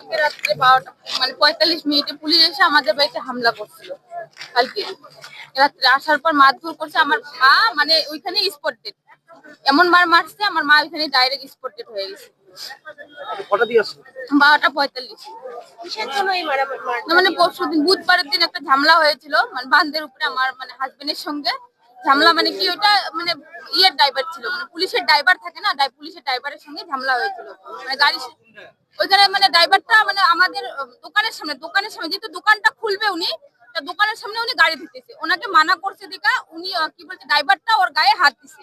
কালকে রাত্রে বারোটা মানে পঁয়তাল্লিশ মিনিটে পুলিশ এসে আমাদের বাড়িতে হামলা করছিল কালকে। রাত্রে আসার পর মারধর করছে আমার মা মানে ওইখানে এমন মার মারছে আমার মা ওইখানে ডাইরেক্ট হয়ে গেছে। বারোটা পঁয়তাল্লিশ। মানে পরশু দিন বুধবারের দিন একটা ঝামেলা হয়েছিল মানে বান্ধের উপরে আমার মানে হাজবেন্ডের সঙ্গে। ঝামেলা মানে কি ওটা মানে ইয়ের ড্রাইভার ছিল মানে পুলিশের ড্রাইভার থাকে না পুলিশের ড্রাইভারের সঙ্গে ঝামেলা হয়েছিল। মানে গাড়ি ওইখানে মানে ড্রাইভারটা মানে আমাদের দোকানের সামনে দোকানের সামনে, যেহেতু দোকানটা খুলবে উনি, তা দোকানের সামনে উনি গাড়ি দিতেছে ওনাকে মানা করছে দেখা, উনি কি বলছে ড্রাইভারটা ওর গায়ে হাত দিছে।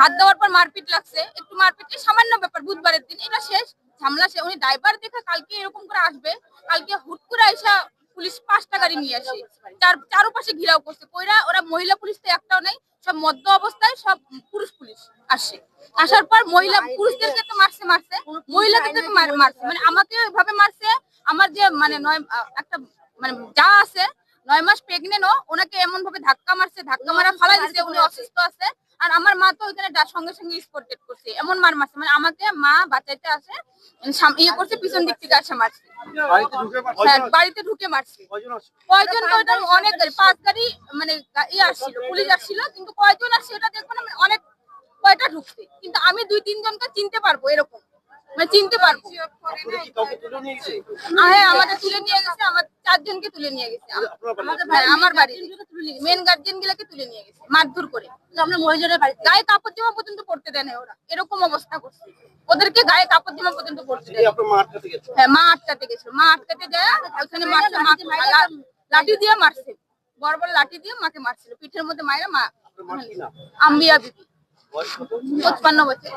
হাত দেওয়ার পর মারপিট লাগছে। একটু মারপিট সামান্য ব্যাপার, বুধবারের দিন, এটা শেষ, ঝামেলা উনি ড্রাইভার দেখে, কালকে এরকম করে আসবে, কালকে হুট করে আইসা পুলিশ পাঁচটা গাড়ি নিয়ে আসে। চার, চারপাশে ঘিরাও করছে। কইরা ওরা মহিলা পুলিশ তো একটাও নেই, সব মদ্য অবস্থায় সব পুরুষ পুলিশ আসে। আসার পর মহিলা পুরুষদেরকে তো মারছে মারছে। মহিলাদেরকে মারছে। মানে আমাকে এভাবে মারছে, আমার যে মানে নয় একটা মানে যা আছে, নয় মাস প্রেগনেন্ট ওনাকে এমন ভাবে ধাক্কা মারছে, ধাক্কা মারা ফালাই দিছে, উনি অসুস্থ আছে। আর আমার মা তো ওইখানে সঙ্গে সঙ্গে স্পটেড করছে এমন মার মারছে মানে আমাকে মা বাঁচাইতে আসে ইয়ে করছে পিছন দিক থেকে আসে মারছে। বাড়িতে ঢুকে হ্যাঁ কয়জন মারছে। কয়জন কয়জন অনেক গাড়ি পাঁচ গাড়ি মানে ইয়ে আসছিল পুলিশ আসছিল কিন্তু কয়জন আসছে ওটা দেখব না মানে অনেক কয়টা ঢুকছে। কিন্তু আমি দুই তিনজনকে চিনতে পারব এরকম। মানে চিনতে পারব। হ্যাঁ আমাদের তুলে নিয়ে গেছে আমার চারজনকে তুলে নিয়ে গেছে? আমাদের ভাই আমার বাড়ি মেন গার্জিয়ান গুলাকে তুলে নিয়ে গেছে মারধর করে। আমরা মহিলাদের বাড়ি গায়ে কাপড় জামা পর্যন্ত পড়তে দেয় না ওরা। এরকম অবস্থা করছে। ওদেরকে গায়ে কাপড় জামা পর্যন্ত পড়তে দেয়। এই মা আটকাতে গেছে হ্যাঁ মা আটকাতে গেছিল মা আটকাতে যায় ওখানে লাঠি দিয়ে মারছে। বড় বড় লাঠি দিয়ে মাকে মারছিল। পিঠের মধ্যে মায়েরা মা আম্বিয়া বিবি। পঁচপান্ন বছর।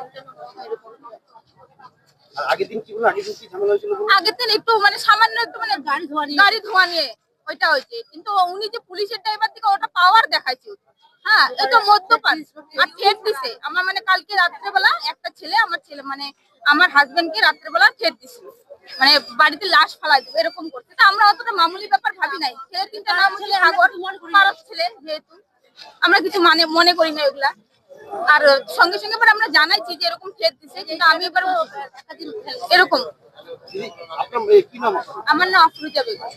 আগের দিন কি হলো আগের দিন কি ঝামেলা হয়েছিল বলুন? আগের দিন একটু মানে সামান্য একটু মানে গাড়ি ধোয়া নিয়ে। গাড়ি ধোয়া নিয়ে ওইটা হয়েছে। কিন্তু উনি যে পুলিশের ড্রাইভার থেকে ওটা পাওয়ার দেখাইছে হ্যাঁ এটা মদ্যপান। আর ঠেট দিছে। আমার মানে কালকে রাত্রেবেলা একটা ছেলে আমার ছেলে মানে আমার হাজবেন্ডকে রাত্রেবেলা ঠেট দিছিল। মানে বাড়িতে লাশ ফালাই দেবে এরকম করছে। তা আমরা অতটা মামুলি ব্যাপার ভাবি নাই। ছেলে তিনটা নাম হচ্ছে সাগর পারস ছেলে যেহেতু। আমরা কিছু মানে মনে করি না এগুলা। আর সঙ্গে সঙ্গে এবার আমরা জানাইছি যে এরকম ঠেট দিছে কিন্তু আমি এবার এরকম? আমার নাম আফরুজা বেগম।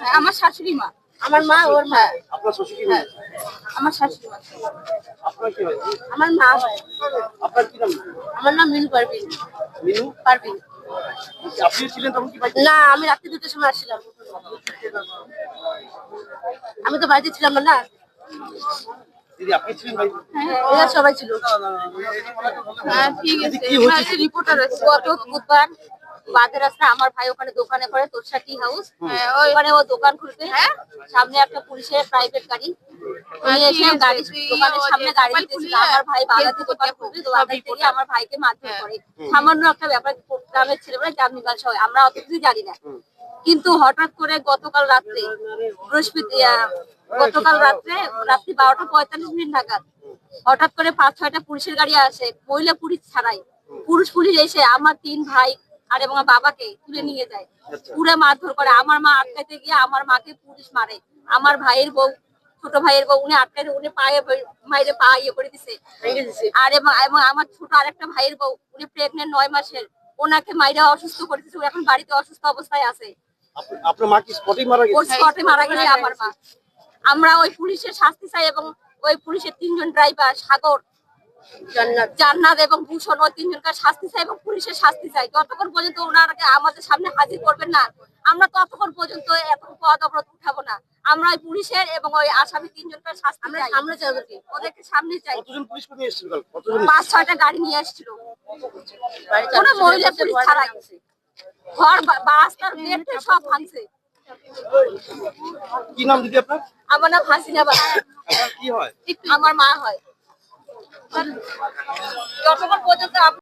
হ্যাঁ, আমার শাশুড়ি মা। আমার মা ওর মা। আপনার কি আমার শাশুড়ি মা। আপনার কি হয়েছে আমার মা হয়। আপনার কি নাম? আমার নাম মিনু পারভিন। মিনু? পারভিন। আপনি ছিলেন তখন কি বাড়িতে? না আমি রাত্রি দুটোর সময় আসছিলাম। আমি তো বাড়িতে ছিলাম না? সবাই ছিল। হ্যাঁ ঠিক আছে। রিপোর্টার আছে গত বুধবার। বাদের রাস্তা আমার ভাই ওখানে দোকানে করে তোরসা টি হাউস। হ্যাঁ, ওখানে ও দোকান খুলতে সামনে একটা পুলিশের প্রাইভেট গাড়ি। হ্যাঁ, দোকানের সামনে গাড়ি আমার ভাই দোকান দোকান থেকে আমার ভাইকে মারধর হ্যাঁ। করে। সামান্য একটা ব্যাপার গ্রামের ছেলেমেয়েরা জামিনগাল সবাই আমরা অত কিছু জানি না। কিন্তু হঠাৎ করে গতকাল রাত্রে বৃহস্পতি গতকাল রাত্রে রাত্রি বারোটা পঁয়তাল্লিশ মিনিট নাগাদ হঠাৎ করে পাঁচ ছয়টা পুলিশের গাড়ি আসে মহিলা পুলিশ ছাড়াই। পুরুষ পুলিশ এসে আমার তিন ভাই আর এবং বাবাকে তুলে নিয়ে যায়। পুরো মারধর করে। আমার মা আটকাতে গিয়ে আমার মাকে পুলিশ মারে। আমার ভাইয়ের বউ ছোট ভাইয়ের বউ উনি আটকাতে উনি পায়ে মাইরে পা ইয়ে করে দিছে। আর এবং এবং আমার ছোট আরেকটা ভাইয়ের বউ উনি প্রেগনেন্ট নয় মাসের। ওনাকে মাইরে অসুস্থ করে দিছে। ও এখন বাড়িতে অসুস্থ অবস্থায় আছে। আপনার মা কি স্পটেই মারা গেছে? স্পটে মারা গেছে আমার মা। আমরা ওই পুলিশের শাস্তি চাই এবং ওই পুলিশের তিনজন ড্রাইভার সাগর জান্নাত। জান্নাত এবং ভূষণ ওই তিনজনকার শাস্তি চাই এবং পুলিশের শাস্তি চাই। যতক্ষণ পর্যন্ত ওনারাকে আমাদের সামনে হাজির করবেন না আমরা ততক্ষণ পর্যন্ত এত পদ অবরোধ উঠাবো না। আমরা ওই পুলিশের এবং ওই আসামি তিনজনকার শাস্তি চাই। সামনে চাই ওদেরকে ওদেরকে সামনে চাই। কতজন পুলিশ কর্মী এসেছিল কাল? কতজন পাঁচ ছয়টা গাড়ি নিয়ে আসছিল কোনো মহিলা পুলিশ ছাড়াই ঘর বা- বারাস্তার গেট থেকে সব ভাঙছে। কি নাম দিদি আপনার? আমার নাম হাসিনা বালা কি হয়? আমার মা হয়। যতক্ষণ পর্যন্ত